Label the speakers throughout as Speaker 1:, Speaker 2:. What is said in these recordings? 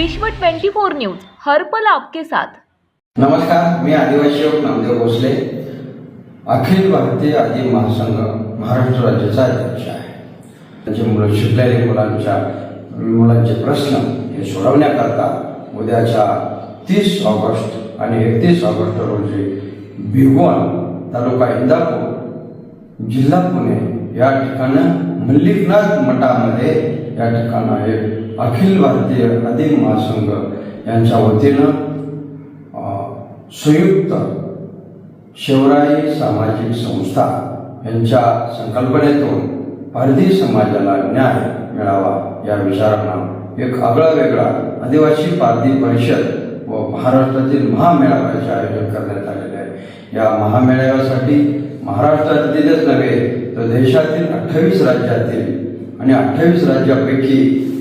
Speaker 1: विश्व 24 न्यूज हर्पल आपके साथ.
Speaker 2: नमस्कार मी आदिवासी नामदेव भोसले. अखिल भारतीय आदि महासंघ महाराष्ट्र राज्याचा अध्यक्ष आहे. त्यांचे मुलं शिकलेले मुलांच्या मुलांचे प्रश्न हे सोडवण्याकरता उद्याच्या तीस ऑगस्ट आणि एकतीस ऑगस्ट रोजी भिगवण तालुका इंदापूर जिल्हा पुणे या ठिकाणी मल्लिकनाथ मठामध्ये या ठिकाणं एक अखिल भारतीय अधिक महासंघ यांच्या वतीनं संयुक्त शिवराई सामाजिक संस्था यांच्या संकल्पनेतून भारतीय समाजाला न्याय मिळावा या विचारांना एक आगळा वेगळा आदिवासी पारधी परिषद व महाराष्ट्रातील महामेळाव्याचे आयोजन करण्यात आलेले आहे. या महामेळाव्यासाठी महाराष्ट्रातीलच नव्हे तर देशातील अठ्ठावीस राज्यातील आणि अठ्ठावीस राज्यापैकी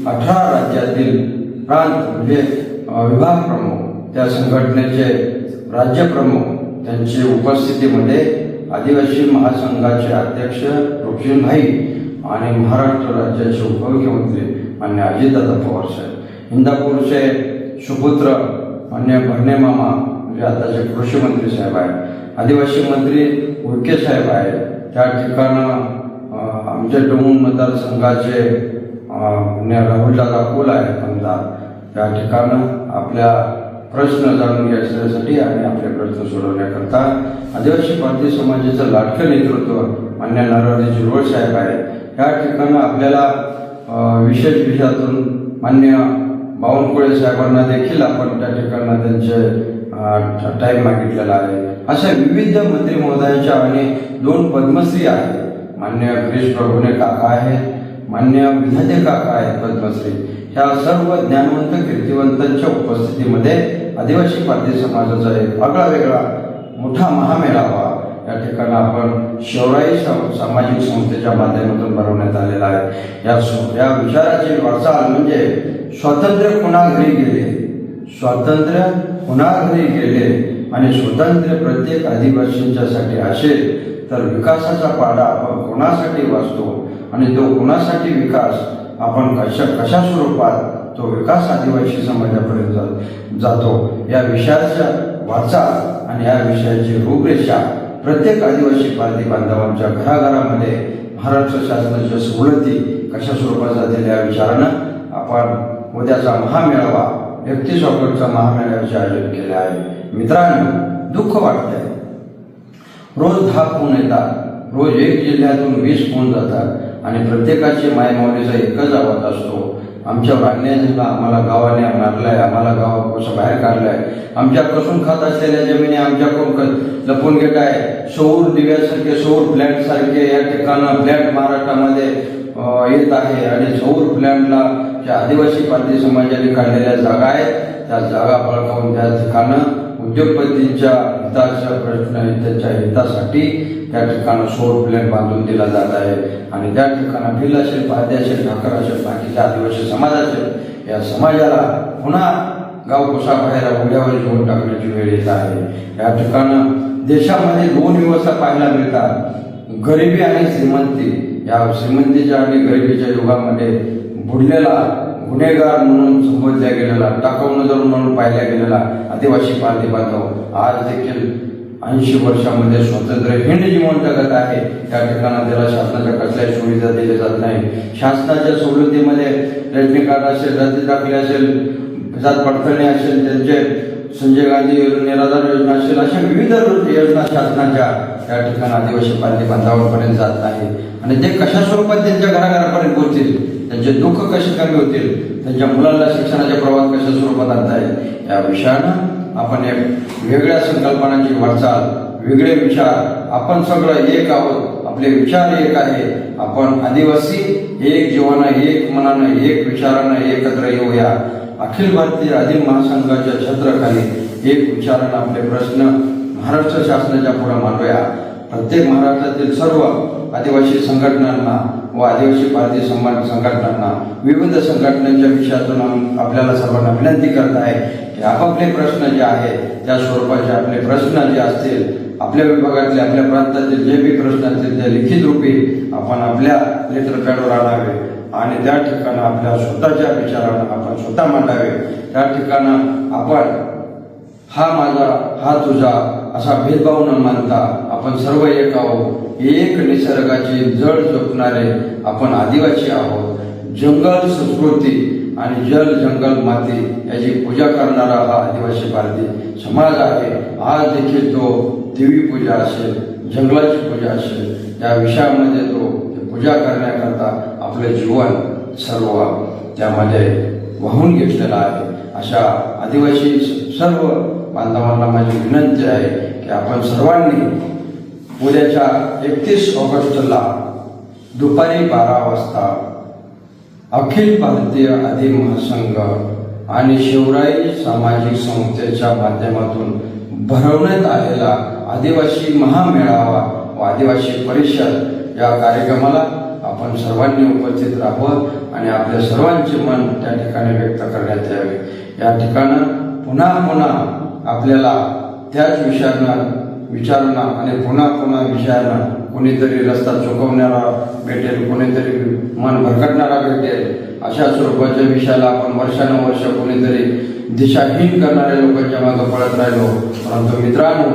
Speaker 2: अठरा राज्यातील प्रांत म्हणजे विभाग प्रमुख त्या संघटनेचे राज्यप्रमुख त्यांची उपस्थितीमध्ये आदिवासी महासंघाचे अध्यक्ष रुक्षिणभाई आणि महाराष्ट्र राज्याचे उपमुख्यमंत्री मान्य अजितदादा पवार साहेब. इंदापूरचे सुपुत्र मान्य भरणे मामा म्हणजे आताचे कृषी मंत्री साहेब आहेत. आदिवासी मंत्री उडके साहेब आहेत. त्या ठिकाणं आमच्या डोंगून मतदारसंघाचे राहुलदादा कोल आहेत आमदार त्या ठिकाणं आपल्या प्रश्न जाणून घ्यायसाठी आणि आपले प्रश्न सोडवण्याकरता आदिवासी भारतीय समाजाचं लाटकं नेतृत्व मान्य नारायण जिरवळ साहेब आहे. या ठिकाणं आपल्याला विशेष विषयातून मान्य बावनकुळे साहेबांना देखील आपण त्या ठिकाणं त्यांचे टाईम मागितलेला आहे. अशा विविध मंत्री महोदयांच्या आणि दोन पद्मश्री आहेत. मान्य गिरीश प्रभूने काका आहेत मान्य विधाते काका आहेत पद्मश्री? ह्या सर्व ज्ञानवंत कीर्तिवंतांच्या उपस्थितीमध्ये आदिवासी पाटील समाजाचा एक आगळा वेगळा मोठा महामेळावा या ठिकाणी आपण शिवराई सामाजिक संस्थेच्या माध्यमातून भरवण्यात आलेला आहे. या या विचाराची वाटचाल म्हणजे स्वातंत्र्य कुणा घरी गेले? स्वातंत्र्य कुणा घरी गेले? आणि स्वातंत्र्य प्रत्येक आदिवासींच्यासाठी असेल तर विकासाचा पाडा आपण कोणासाठी वाचतो? आणि तो कोणासाठी विकास? आपण कशा कशा स्वरूपात तो विकास आदिवासी समाजापर्यंत जा- जातो? या विषयाच्या वाचा आणि या विषयाची रूपरेषा प्रत्येक आदिवासी पारधी बांधवांच्या घराघरामध्ये महाराष्ट्र शासनाच्या सवलती कशा स्वरूपात जातील या विचारानं आपण उद्याचा महामेळावा एकतीस ऑगस्टचा महामेळाव्याचे आयोजन केले आहे. मित्रांनो दुःख वाटतंय. रोज दहा फोन येतात. रोज एक जिल्ह्यातून वीस फोन जातात. आणि प्रत्येकाची मायमावलीचा एकच आवाज असतो. आमच्या अन्याय आम्हाला गावाने मारलाय आम्हाला गावापासून बाहेर काढलाय. आमच्या कसून खात असलेल्या जमिनी आमच्याकडून क- लपून घेत आहे. सौर दिव्यासारखे सौर प्लॅन्टसारखे या ठिकाणं प्लॅन्ट महाराष्ट्रामध्ये येत आहे. आणि सौर प्लॅन्टला ज्या आदिवासी पार्टी समाजाने काढलेल्या जागा आहेत त्या जागा बळकावून त्या ठिकाणं उद्योगपतींच्या हिताचा प्रश्न त्यांच्या हितासाठी त्या ठिकाणं सौर प्लॅन बांधून दिला जात आहे. आणि त्या ठिकाणी भिल असेल पाहते असेल ठाकर असेल बाकीच्या आदिवासी समाज असेल या समाजाला पुन्हा गाव कुसाबाहेर उड्यावर घेऊन टाकण्याची वेळ येत आहे. या ठिकाणं देशामध्ये दोन व्यवस्था पाहायला मिळतात. गरिबी आणि श्रीमंती. या श्रीमंतीच्या आणि गरिबीच्या युगामध्ये बुडलेला गुन्हेगार म्हणून संबोधल्या गेलेला टाकाऊ जर म्हणून पाहिल्या गेलेला आदिवासी पार्टी बांधव आज देखील ऐंशी वर्षामध्ये स्वतंत्र हिंद जीवन जगत आहे. त्या ठिकाणी त्याला शासनाच्या कसल्याही सुविधा दिल्या जात नाही. शासनाच्या सवलतीमध्ये रेशनिंग कार्ड असेल जाती दाखले असेल जात पडताळणी असेल त्यांचे संजय गांधी निराधार योजना असेल अशा विविध योजना शासनाच्या त्या ठिकाणी आदिवासी पारधी बांधावरपर्यंत जात नाही आणि ते कशा स्वरूपात त्यांच्या घराघरापर्यंत पोहोचतील? त्यांचे दुःख कसे कमी होतील? त्यांच्या मुलांना शिक्षणाच्या प्रवास कशा स्वरूपात आणता येईल? या विषयानं आपण एक वेगळ्या संकल्पनांची वाटचाल वेगळे विचार आपण सगळं एक आहोत आपले विचार एक आहे. आपण आदिवासी एक जीवानं एक मनानं एक विचारानं एकत्र येऊया. अखिल भारतीय आदिम महासंघाच्या छत्राखाली एक विचारानं आपले प्रश्न महाराष्ट्र शासनाच्या पुढे मांडूया. प्रत्येक महाराष्ट्रातील सर्व आदिवासी संघटनांना व आदिवासी भारतीय संबंध संघटनांना विविध संघटनांच्या विषयातून आपल्याला सर्वांना विनंती करत आहे की आपापले प्रश्न जे आहेत त्या स्वरूपाचे आपले प्रश्न जे असतील आपल्या विभागातले आपल्या प्रांतातील जे बी प्रश्न असतील ते लिखित रूपी आपण आपल्या लेटर पॅडवर आणावे आणि त्या ठिकाणी आपल्या स्वतःच्या विचारानं आपण स्वतः मांडावे. त्या ठिकाणं आपण हा माझा हा तुझा असा भेदभाव न मानता आपण सर्व एक आहोत. एक निसर्गाची जड जपणारे आपण आदिवासी आहोत. जंगल संस्कृती आणि जल जंगल माती याची पूजा करणारा हा आदिवासी भारतीय समाज आहे. आज देखील तो देवी पूजा असेल जंगलाची पूजा असेल या विषयामध्ये तो पूजा करण्याकरता आपलं जीवन सर्व त्यामध्ये वाहून घेतलेलं आहे. अशा आदिवासी सर्व बांधवांना माझी विनंती आहे की आपण सर्वांनी उद्याच्या एकतीस ऑगस्टला दुपारी बारा वाजता अखिल भारतीय आदी महासंघ आणि शिवराई सामाजिक संस्थेच्या माध्यमातून भरवण्यात आलेला आदिवासी महामेळावा व आदिवासी परिषद या कार्यक्रमाला आपण सर्वांनी उपस्थित राहावं आणि आपल्या सर्वांचे मन त्या ठिकाणी व्यक्त करण्यात यावे. या ठिकाणं पुन्हा पुन्हा आपल्याला त्याच विषयांना विचारणा आणि पुन्हा पुन्हा विषयाला कोणीतरी रस्ता चुकवणारा भेटेल कोणीतरी मन भरकटणारा भेटेल. अशा स्वरूपाच्या विषयाला आपण वर्षानुवर्ष कोणीतरी दिशाहीन करणाऱ्या लोकांच्या मागं पळत राहिलो. परंतु मित्रांनो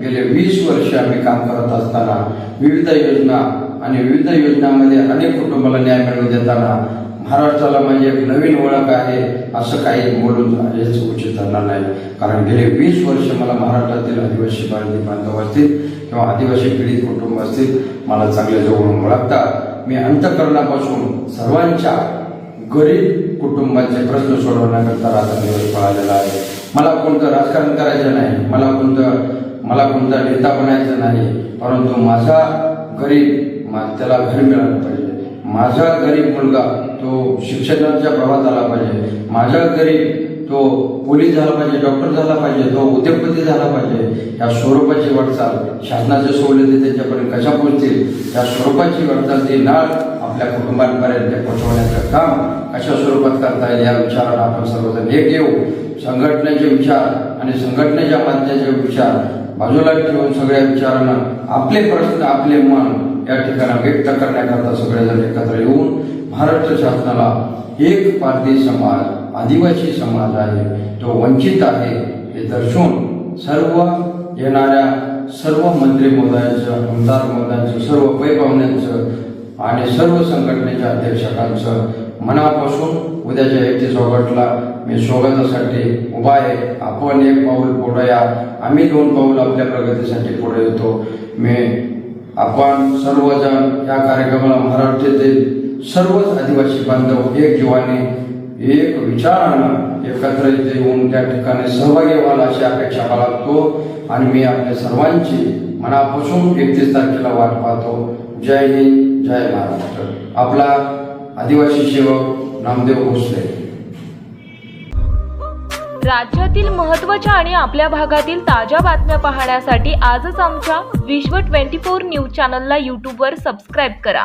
Speaker 2: गेले वीस वर्ष आम्ही काम करत असताना विविध योजना आणि विविध योजनांमध्ये अनेक कुटुंबाला न्याय मिळवून देताना महाराष्ट्राला म्हणजे एक नवीन ओळख आहे असं काही बोलून हेच उचित ठरणार नाही. कारण गेले वीस वर्ष मला महाराष्ट्रातील आदिवासी भारतीय बांधव असतील किंवा आदिवासी पीडित कुटुंब असतील मला चांगले जवळून ओळखतात. मी अंतकरणापासून सर्वांच्या गरीब कुटुंबाचे प्रश्न सोडवण्याकरता रात्रंदिवस पळालेला आहे. मला कोणतं राजकारण करायचं नाही मला कोणतं मला कोणता नेता बनायचं नाही. परंतु माझा गरीब मा त्याला घर मिळालं पाहिजे. माझा गरीब मुलगा तो शिक्षणाच्या प्रवाहात आला पाहिजे. माझ्या गरीब तो पोलीस झाला पाहिजे डॉक्टर झाला पाहिजे तो उद्योगपती झाला पाहिजे. या स्वरूपाची वाटचाल शासनाच्या सवलती त्याच्यापर्यंत कशा पोहोचतील? या स्वरूपाची वाटचाल ती नाळ आपल्या कुटुंबांपर्यंत पोहोचवण्याचं काम कशा स्वरूपात करता येईल या विचाराला आपण सर्वजण एक येऊ. संघटनेचे विचार आणि संघटनेच्या माध्यमाचे विचार बाजूला ठेवून सगळ्या विचारांना आपले प्रश्न आपले मन या ठिकाणी व्यक्त करण्याकरता सगळेजण एकत्र येऊन महाराष्ट्र शासनाला एक पारधी समाज आदिवासी समाज आहे तो वंचित आहे हे दर्शवून सर्व येणाऱ्या सर्व मंत्री महोदयांचं आमदार महोदयांचं सर्व पैपाहुण्यांचं आणि सर्व संघटनेच्या अध्यक्षकांचं मनापासून उद्याच्या एकतीस ऑगस्टला मी स्वागतासाठी उभा आहे. आपण एक पाऊल पुढे या. आम्ही दोन पाऊल आपल्या प्रगतीसाठी पुढे येतो. मी आपण सर्वजण या कार्यक्रमाला महाराष्ट्रातील सर्वच आदिवासी बांधव एक जीवाने एक विचारानं एकत्र इथे येऊन त्या ठिकाणी सहभागी व्हाल अशी अपेक्षा बाळगतो. आणि मी आपल्या सर्वांची मनापासून एकतीस तारखेला वाट पाहतो. जय हिंद जय महाराष्ट्र. आपला आदिवासी सेवक नामदेव भोसले.
Speaker 1: राज्यातील महत्त्वाच्या आणि आपल्या भागातील ताज्या बातम्या पाहण्यासाठी आजच आमच्या विश्व ट्वेंटी फोर न्यूज चॅनलला यूट्यूबवर सबस्क्राईब करा.